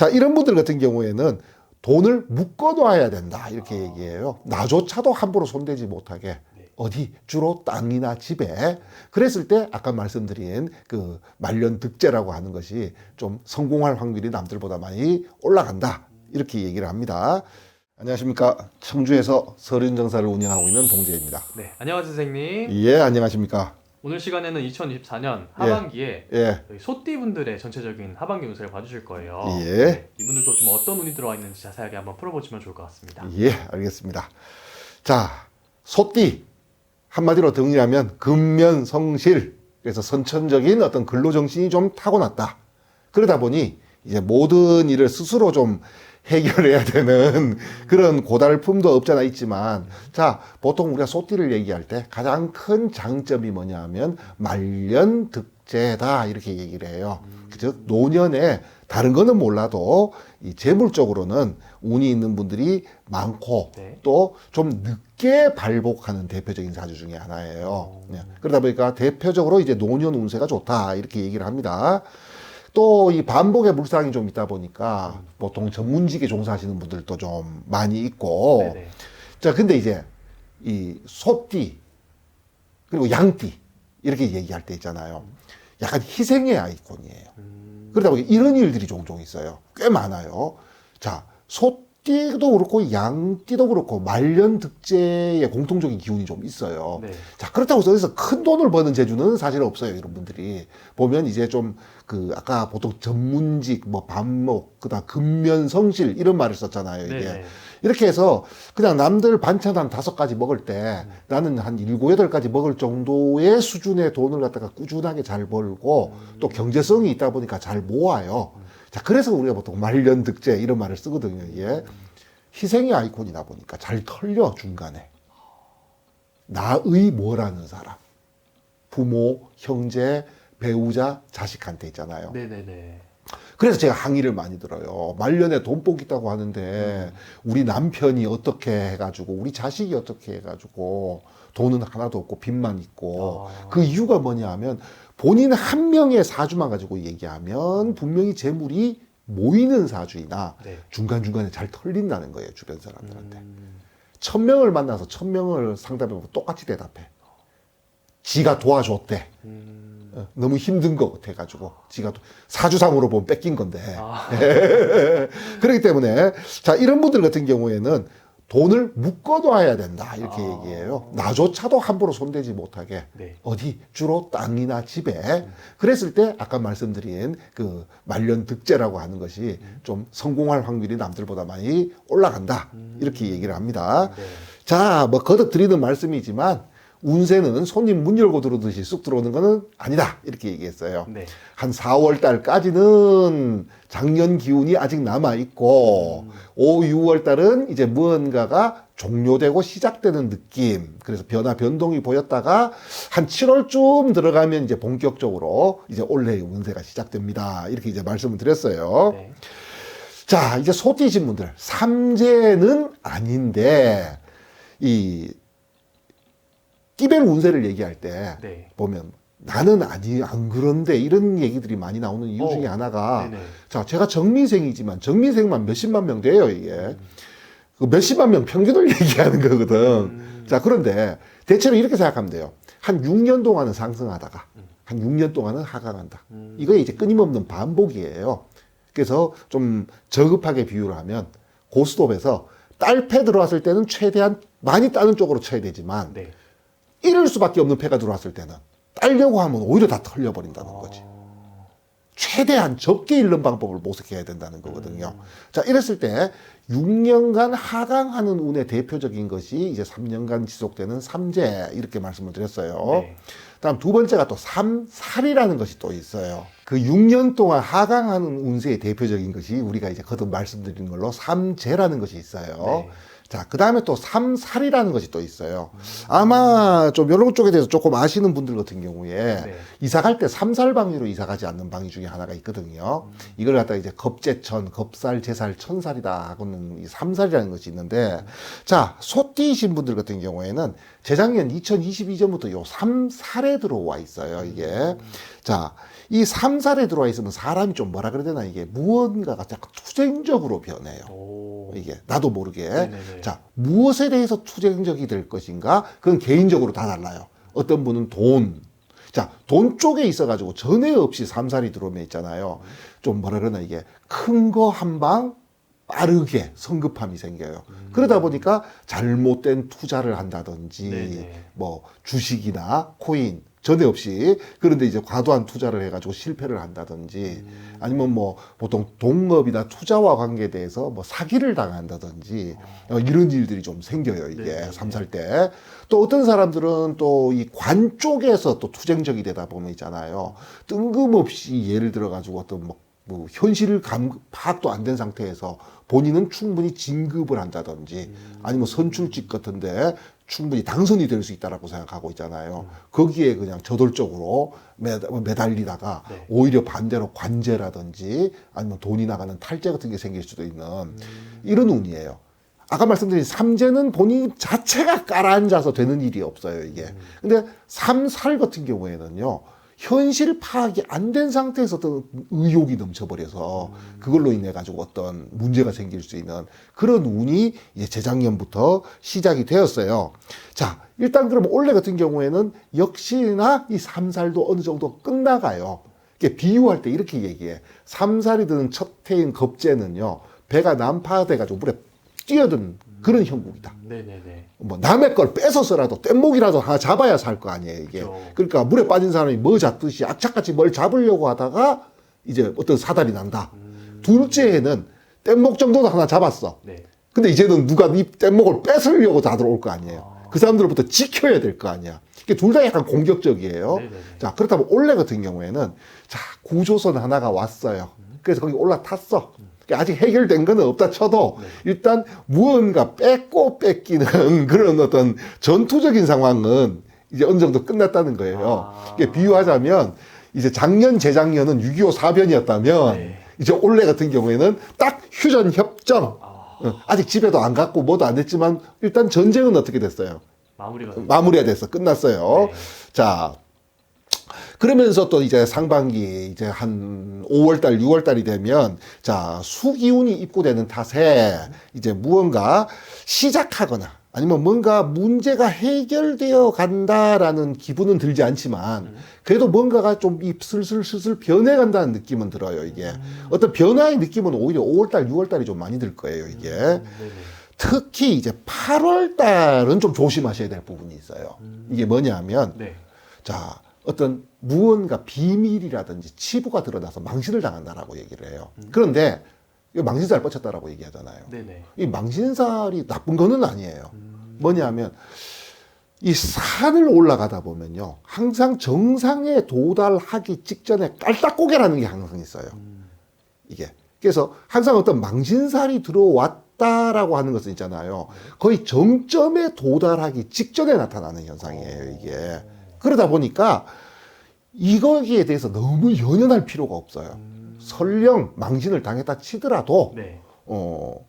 자, 이런 분들 같은 경우에는 돈을 묶어놔야 된다. 이렇게 얘기해요. 나조차도 함부로 손대지 못하게. 어디 주로 땅이나 집에 그랬을 때 아까 말씀드린 그 말년 득제라고 하는 것이 좀 성공할 확률이 남들보다 많이 올라간다 이렇게 얘기를 합니다. 안녕하십니까 청주에서 서른정사를 운영하고 있는 동재입니다. 네, 안녕하세요 선생님. 예 안녕하십니까 오늘 시간에는 2024년 하반기에 예 저희 소띠분들의 전체적인 하반기 운세를 봐주실 거예요. 예. 네, 이분들도 좀 어떤 운이 들어와 있는지 자세하게 한번 풀어보시면 좋을 것 같습니다. 예, 알겠습니다. 자, 소띠 한마디로 정리하면 근면성실 그래서 선천적인 어떤 근로정신이 좀 타고났다. 그러다 보니 이제 모든 일을 스스로 좀 해결해야 되는 그런 고달픔도 없잖아 있지만 자 보통 우리가 소띠를 얘기할 때 가장 큰 장점이 뭐냐 하면 말년 득제다 이렇게 얘기를 해요. 즉 노년에 다른 거는 몰라도 이 재물적으로는 운이 있는 분들이 많고 네. 또좀 늦게 발복하는 대표적인 사주 중에 하나예요. 네. 그러다 보니까 대표적으로 이제 노년 운세가 좋다 이렇게 얘기를 합니다. 또 이 반복의 물상이 좀 있다 보니까 보통 전문직에 종사하시는 분들도 좀 많이 있고 네네. 자 근데 이제 이 소띠 그리고 양띠 이렇게 얘기할 때 있잖아요. 약간 희생의 아이콘이에요. 음, 그러다 보니 이런 일들이 종종 있어요. 꽤 많아요. 자, 소 띠도 그렇고 양띠도 그렇고 말년 득제의 공통적인 기운이 좀 있어요. 네. 자, 그렇다고 해서 큰 돈을 버는 재주는 사실 없어요. 이런 분들이. 보면 이제 좀 그 아까 보통 전문직, 뭐 반목, 그다음 근면 성실 이런 말을 썼잖아요. 이게. 네네. 이렇게 해서 그냥 남들 반찬 한 다섯 가지 먹을 때 나는 한 일곱 여덟 가지 먹을 정도의 수준의 돈을 갖다가 꾸준하게 잘 벌고 또 경제성이 있다 보니까 잘 모아요. 자, 그래서 우리가 보통 말년 득제 이런 말을 쓰거든요. 이게 희생의 아이콘이다 보니까 잘 털려 중간에 나의 뭐라는 사람 부모, 형제, 배우자, 자식한테 있잖아요. 네네네. 그래서 제가 항의를 많이 들어요. 말년에 돈 뽑겠다고 하는데 우리 남편이 어떻게 해가지고 우리 자식이 어떻게 해가지고 돈은 하나도 없고 빚만 있고 아. 그 이유가 뭐냐 하면 본인 한 명의 사주만 가지고 얘기하면 분명히 재물이 모이는 사주이나 네. 중간중간에 잘 털린다는 거예요. 주변 사람들한테. 음, 천 명을 만나서 천 명을 상담해보면 똑같이 대답해. 지가 도와줬대. 음, 어, 너무 힘든 것 같아가지고 지가 또 사주상으로 보면 뺏긴 건데. 아, 그렇기 때문에 자 이런 분들 같은 경우에는 돈을 묶어놔야 된다 이렇게 아. 얘기해요. 나조차도 함부로 손대지 못하게 네. 어디 주로 땅이나 집에. 그랬을 때 아까 말씀드린 그 말년 득제라고 하는 것이 좀 성공할 확률이 남들보다 많이 올라간다 이렇게 얘기를 합니다. 네. 자, 뭐 거듭 드리는 말씀이지만 운세는 손님 문 열고 들어오듯이 쑥 들어오는 거는 아니다. 이렇게 얘기했어요. 네. 한 4월 달까지는 작년 기운이 아직 남아 있고 5, 6월 달은 이제 무언가가 종료되고 시작되는 느낌. 그래서 변화 변동이 보였다가 한 7월쯤 들어가면 이제 본격적으로 이제 올해의 운세가 시작됩니다. 이렇게 이제 말씀을 드렸어요. 네. 자, 이제 소띠신 분들. 삼재는 아닌데, 이, 끼벨 운세를 얘기할 때, 네. 보면, 나는 아니, 안 그런데, 이런 얘기들이 많이 나오는 이유 어, 중에 하나가, 네네. 자, 제가 정미생이지만, 정미생만 몇십만 명 돼요, 이게. 그 몇십만 명 평균을 얘기하는 거거든. 음, 자, 그런데, 대체로 이렇게 생각하면 돼요. 한 6년 동안은 상승하다가, 한 6년 동안은 하강한다. 음. 이거 이제 끊임없는 반복이에요. 그래서 좀 저급하게 비유를 하면 고스톱에서 딸패 들어왔을 때는 최대한 많이 따는 쪽으로 쳐야 되지만 네. 잃을 수밖에 없는 패가 들어왔을 때는 따려고 하면 오히려 다 털려버린다는 거지. 어, 최대한 적게 잃는 방법을 모색해야 된다는 거거든요. 자, 이랬을 때 6년간 하강하는 운의 대표적인 것이 이제 3년간 지속되는 삼재 이렇게 말씀을 드렸어요. 네. 다음 두 번째가 또 삼살이라는 것이 또 있어요. 그 6년 동안 하강하는 운세의 대표적인 것이 우리가 이제 거듭 말씀드린 걸로 삼재라는 것이 있어요. 네. 자, 그 다음에 또 삼살이라는 것이 또 있어요. 아마 좀 이런 쪽에 대해서 조금 아시는 분들 같은 경우에 네. 이사 갈 때 삼살 방위로 이사 가지 않는 방위 중에 하나가 있거든요. 이걸 갖다가 이제 겁재천, 겁살, 제살, 천살이다 하고는 이 삼살이라는 것이 있는데 자, 소띠이신 분들 같은 경우에는 재작년 2022년부터 요 3살에 들어와 있어요, 이게. 자, 이 3살에 들어와 있으면 사람이 좀 뭐라 그래야 되나, 이게 무언가가 약간 투쟁적으로 변해요. 오. 이게 나도 모르게. 네네네. 자, 무엇에 대해서 투쟁적이 될 것인가? 그건 개인적으로 다 달라요. 어떤 분은 돈. 자, 돈 쪽에 있어가지고 전에 없이 삼살이 들어오면 있잖아요. 좀 뭐라 그러나 이게 큰 거 한 방 빠르게 성급함이 생겨요. 그러다 보니까 잘못된 투자를 한다든지 네네. 뭐 주식이나 코인 전에 없이. 그런데 이제 과도한 투자를 해가지고 실패를 한다든지 아니면 뭐 보통 동업이나 투자와 관계돼서 뭐 사기를 당한다든지 어, 이런 일들이 좀 생겨요 이게. 네네. 삼살 때. 또 어떤 사람들은 또 이 관 쪽에서 또 투쟁적이 되다 보면 있잖아요. 뜬금없이 예를 들어 가지고 어떤 뭐, 뭐 현실 감 파악도 안 된 상태에서 본인은 충분히 진급을 한다든지 아니면 선출직 같은데 충분히 당선이 될 수 있다라고 생각하고 있잖아요. 거기에 그냥 저돌적으로 매, 매달리다가 네. 오히려 반대로 관제라든지 아니면 돈이 나가는 탈제 같은 게 생길 수도 있는 이런 운이에요. 아까 말씀드린 삼재는 본인 자체가 깔아앉아서 되는 일이 없어요, 이게. 근데 삼살 같은 경우에는요, 현실 파악이 안 된 상태에서 어떤 의욕이 넘쳐버려서 그걸로 인해 가지고 어떤 문제가 생길 수 있는 그런 운이 이제 재작년부터 시작이 되었어요. 자, 일단 그럼 올해 같은 경우에는 역시나 이 삼살도 어느 정도 끝나가요. 이게 비유할 때 이렇게 얘기해. 삼살이 드는 첫 해인 겁재는요, 배가 난파돼가지고 물에 뛰어든 그런 형국이다. 네네네. 뭐 남의 걸 뺏어서라도 뗏목이라도 하나 잡아야 살 거 아니에요 이게. 그렇죠. 그러니까 물에 빠진 사람이 뭐 잡듯이 악착같이 뭘 잡으려고 하다가 이제 어떤 사달이 난다. 둘째 해는 뗏목 정도도 하나 잡았어. 네. 근데 이제는 누가 이 뗏목을 뺏으려고 다들 올 거 아니에요. 그 사람들로부터 지켜야 될 거 아니야. 이게 둘 다 약간 공격적이에요. 네네네. 자 그렇다면 올해 같은 경우에는 자 구조선 하나가 왔어요. 그래서 거기 올라탔어. 그러니까 아직 해결된 건 없다 쳐도 네. 일단 무언가 뺏고 뺏기는 그런 어떤 전투적인 상황은 이제 어느 정도 끝났다는 거예요. 아. 이게 비유하자면 이제 작년 재작년은 6.25 사변이었다면 네. 이제 올해 같은 경우에는 딱 휴전 협정 아, 어, 아직 집에도 안 갔고 뭐도 안 됐지만 일단 전쟁은 어떻게 됐어요? 마무리가 됐- 마무리가 됐어. 끝났어요. 네. 자, 그러면서 또 이제 상반기 이제 한 5월달, 6월달이 되면 자 수기운이 입고되는 탓에 이제 무언가 시작하거나 아니면 뭔가 문제가 해결되어 간다라는 기분은 들지 않지만 그래도 뭔가가 좀 이 슬슬슬슬 변해간다는 느낌은 들어요 이게 어떤 변화의 느낌은 오히려 5월달, 6월달이 좀 많이 들 거예요 이게. 특히 이제 8월 달은 좀 조심하셔야 될 부분이 있어요. 이게 뭐냐면 네. 자 어떤 무언가 비밀이라든지 치부가 드러나서 망신을 당한다라고 얘기를 해요. 그런데 이거 망신살 뻗쳤다라고 얘기하잖아요. 네네. 이 망신살이 나쁜 거는 아니에요. 뭐냐면 이 산을 올라가다 보면요. 항상 정상에 도달하기 직전에 깔딱고개라는 게 항상 있어요. 이게. 그래서 항상 어떤 망신살이 들어왔다라고 하는 것은 있잖아요. 거의 정점에 도달하기 직전에 나타나는 현상이에요, 이게. 그러다 보니까 이거기에 대해서 너무 연연할 필요가 없어요. 설령 망신을 당했다 치더라도, 네. 어,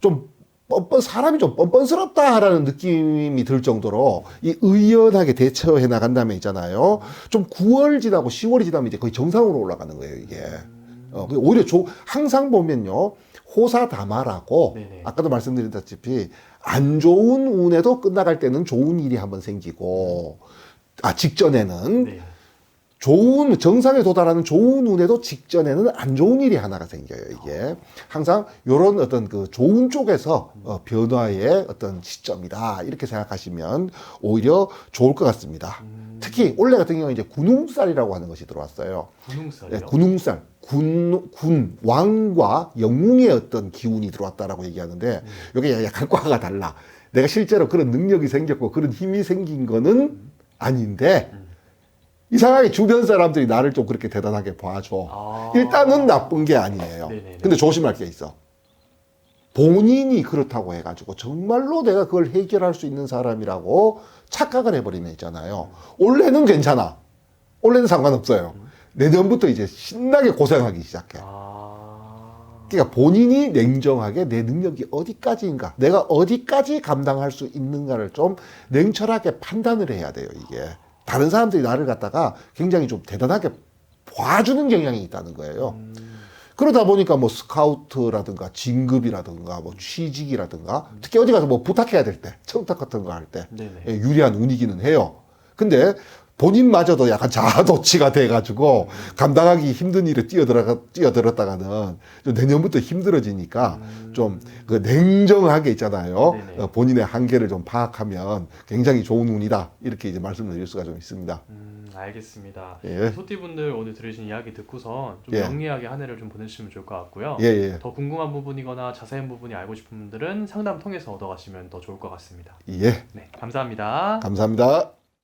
좀 뻔뻔, 사람이 좀 뻔뻔스럽다라는 느낌이 들 정도로 이 의연하게 대처해 나간다면 있잖아요. 좀 9월 지나고 10월이 지나면 이제 거의 정상으로 올라가는 거예요, 이게. 어, 그게 오히려 조, 항상 보면요. 호사다마라고 네네. 아까도 말씀드렸다시피 안 좋은 운에도 끝나갈 때는 좋은 일이 한번 생기고 아 직전에는 네. 좋은 정상에 도달하는 좋은 운에도 직전에는 안 좋은 일이 하나가 생겨요 이게 항상 이런 어떤 그 좋은 쪽에서 어, 변화의 어떤 시점이다 이렇게 생각하시면 오히려 좋을 것 같습니다 특히 올해 같은 경우는 이제 군웅살이라고 하는 것이 들어왔어요 분홍살이요. 네, 군웅살 군, 군, 왕과 영웅의 어떤 기운이 들어왔다라고 얘기하는데, 이게 약간 과가 달라. 내가 실제로 그런 능력이 생겼고, 그런 힘이 생긴 거는 아닌데, 이상하게 주변 사람들이 나를 좀 그렇게 대단하게 봐줘. 아. 일단은 나쁜 게 아니에요. 네네네. 근데 조심할 게 있어. 본인이 그렇다고 해가지고 정말로 내가 그걸 해결할 수 있는 사람이라고 착각을 해버리면 있잖아요. 올해는 괜찮아. 올해는 상관없어요. 내년부터 이제 신나게 고생하기 시작해. 아. 그러니까 본인이 냉정하게 내 능력이 어디까지인가, 내가 어디까지 감당할 수 있는가를 좀 냉철하게 판단을 해야 돼요, 이게. 다른 사람들이 나를 갖다가 굉장히 좀 대단하게 봐주는 경향이 있다는 거예요. 그러다 보니까 뭐 스카우트라든가 진급이라든가 뭐 취직이라든가 특히 어디 가서 뭐 부탁해야 될 때, 청탁 같은 거 할때 네네. 예, 유리한 운이기는 해요. 근데 본인마저도 약간 자아도취가 돼가지고 감당하기 힘든 일에 뛰어들어가 뛰어들었다가는 좀 내년부터 힘들어지니까 좀그 냉정하게 있잖아요. 네네. 어, 본인의 한계를 좀 파악하면 굉장히 좋은 운이다 이렇게 이제 말씀을 드릴 수가 좀 있습니다. 음, 알겠습니다. 예. 소띠분들 오늘 들으신 이야기 듣고선 좀 예. 영리하게 한 해를 좀 보내주시면 좋을 것 같고요. 예 예. 더 궁금한 부분이거나 자세한 부분이 알고 싶은 분들은 상담 통해서 얻어가시면 더 좋을 것 같습니다. 예. 네, 감사합니다. 감사합니다.